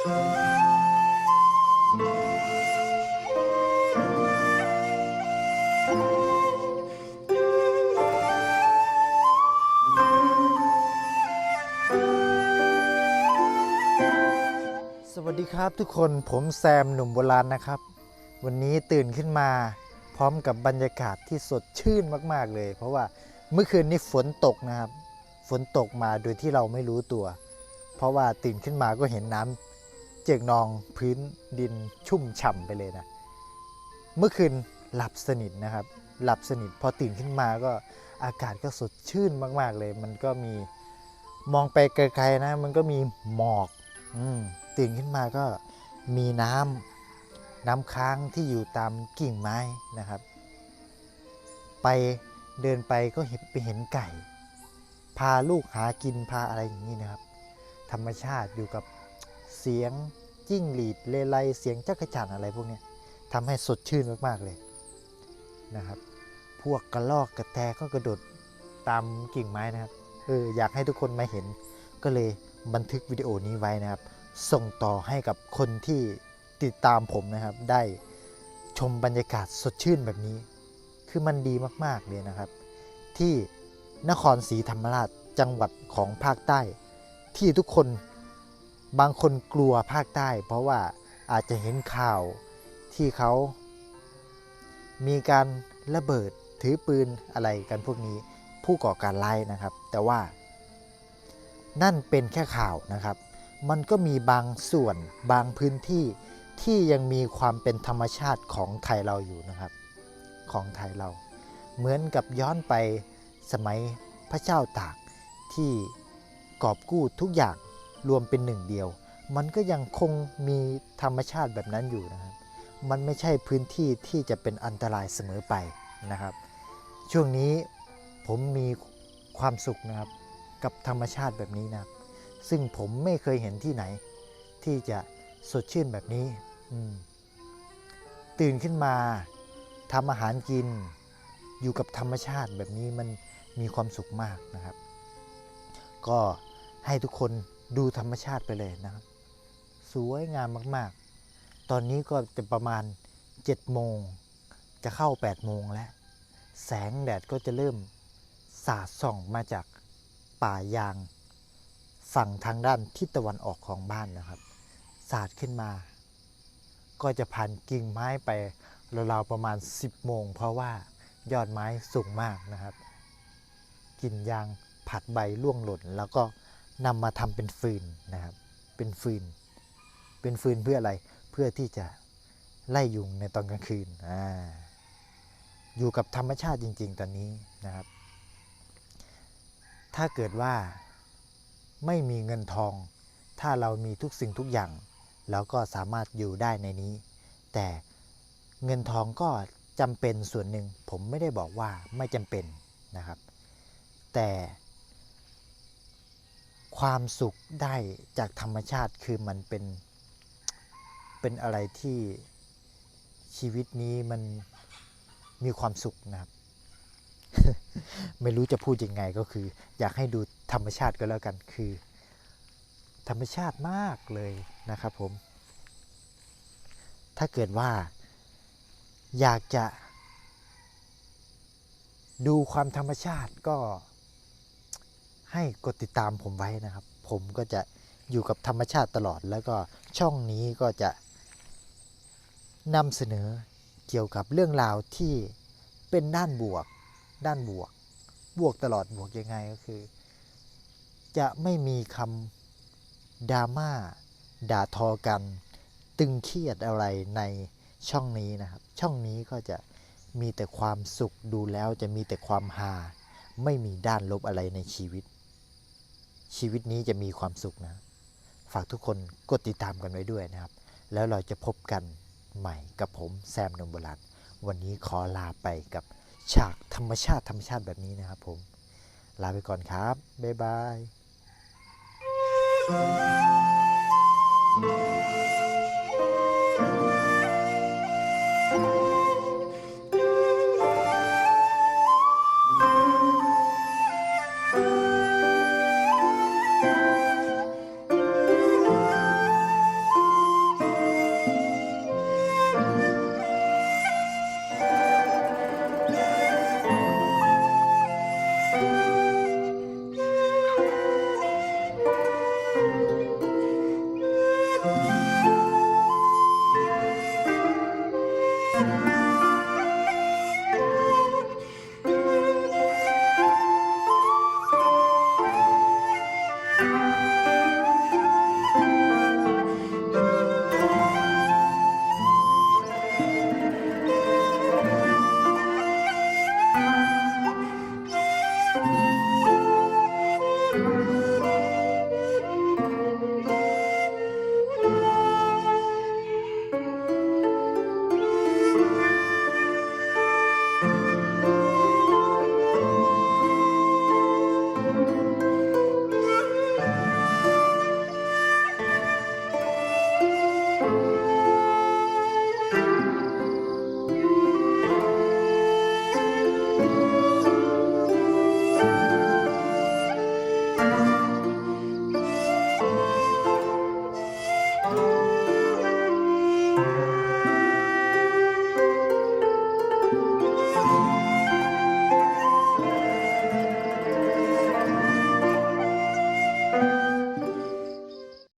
สวัสดีครับทุกคนผมแซมหนุ่มโบราณนะครับ วันนี้ตื่นขึ้นมาพร้อมกับบรรยากาศที่สดชื่นมาก ๆ เลย เพราะว่าเมื่อคืนนี้ฝนตกนะครับ ฝนตกมาโดยที่เราไม่รู้ตัว เพราะว่าตื่นขึ้นมาก็เห็นน้ำ เจิกนองพื้นดินชุ่มฉ่ำไปเลยนะ เมื่อคืนหลับสนิทนะครับ หลับสนิทพอตื่นขึ้นมาก็อากาศก็สดชื่นมากๆเลย มันก็มีมองไปไกลๆนะ มันก็มีหมอกอืมตื่นขึ้นมาก็มีน้ำน้ำค้างที่อยู่ตามกิ่งไม้นะครับ ไปเดินไปก็เห็นไปเห็นไก่ พาลูกหากินพาอะไรอย่างนี้นะครับ ธรรมชาติอยู่กับ เสียงจิ้งหรีดเลไลเสียงจักรจันอะไรพวกนี้ทำให้สดชื่นมากๆเลยนะครับ พวกกระลอกกระแตก็กระโดดตามกิ่งไม้นะครับเอออยากให้ทุกคนมาเห็น ก็เลยบันทึกวิดีโอนี้ไว้นะครับ ส่งต่อให้กับคนที่ติดตามผมนะครับ ได้ชมบรรยากาศสดชื่นแบบนี้ คือมันดีมากๆเลยนะครับ ที่นครศรีธรรมราชจังหวัดของภาคใต้ ที่ทุกคน บางคนกลัวภาคใต้ เพราะว่าอาจจะเห็นข่าวที่เขามีการระเบิดถือปืนอะไรกันพวกนี้ผู้ก่อการร้ายนะครับ แต่ว่า นั่นเป็นแค่ข่าวนะครับ มันก็มีบางส่วนบางพื้นที่ที่ยังมีความเป็นธรรมชาติของไทยเราอยู่นะครับ ของไทยเรา เหมือนกับย้อนไปสมัยพระเจ้าตากที่กอบกู้ทุกอย่าง รวมเป็นหนึ่งเดียว มันก็ยังคงมีธรรมชาติแบบนั้นอยู่นะครับ มันไม่ใช่พื้นที่ที่จะเป็นอันตรายเสมอไปนะครับ ช่วงนี้ผมมีความสุขนะครับกับธรรมชาติแบบนี้นะครับ ซึ่งผมไม่เคยเห็นที่ไหน ที่จะสดชื่นแบบนี้ตื่นขึ้นมาทำอาหารกิน อยู่กับธรรมชาติแบบนี้มันมีความสุขมากนะครับ ก็ให้ทุกคน ดูธรรมชาติไปเลยนะครับ สวยงามมากๆ ตอนนี้ก็จะประมาณ7โมงจะเข้า8โมงแล้ว แสงแดดก็จะเริ่มสาดส่องมาจากป่ายาง ฝั่งทางด้านทิศตะวันออกของบ้านนะครับ สาดขึ้นมา ก็จะผ่านกิ่งไม้ไปราวๆประมาณ 10โมงเพราะว่ายอดไม้สูงมากนะครับ กิ่งยางผัดใบร่วงหล่นแล้วก็ นำมาทำเป็นฟืนนะครับ เป็นฟืน เป็นฟืนเพื่ออะไร เพื่อที่จะไล่ยุงในตอนกลางคืนออยู่กับธรรมชาติจริง ๆ ตอนนี้นะครับ ถ้าเกิดว่าไม่มีเงินทอง ถ้าเรามีทุกสิ่งทุกอย่างเราก็สามารถอยู่ได้ในนี้ แต่เงินทองก็จำเป็นส่วนหนึ่ง ผมไม่ได้บอกว่าไม่จำเป็นนะครับ แต่ ความสุขได้จากธรรมชาติคือมันเป็นเป็นอะไรที่ชีวิตนี้มันมีความสุขนะครับ ไม่รู้จะพูดยังไงก็คือ อยากให้ดูธรรมชาติก็แล้วกันคือ ธรรมชาติมากเลยนะครับผม ถ้าเกิดว่า อยากจะดูความธรรมชาติก็ ให้กดติดตามผมไว้นะครับ ผมก็จะอยู่กับธรรมชาติตลอด แล้วก็ช่องนี้ก็จะนำเสนอเกี่ยวกับเรื่องราวที่เป็นด้านบวก ด้านบวก บวกตลอดบวกยังไงก็คือ จะไม่มีคำดราม่าด่าทอกัน ตึงเครียดอะไรในช่องนี้นะครับ ช่องนี้ก็จะมีแต่ความสุขดูแล้วจะมีแต่ความฮาไม่มีด้านลบอะไรในชีวิต ชีวิตนี้จะมีความสุขนะ ฝากทุกคนกดติดตามกันไว้ด้วยนะครับ แล้วเราจะพบกันใหม่กับผมแซมนมบรัตวันนี้ขอลาไปกับฉากธรรมชาติธรรมชาติแบบนี้นะครับผม ลาไปก่อนครับ บ๊ายบาย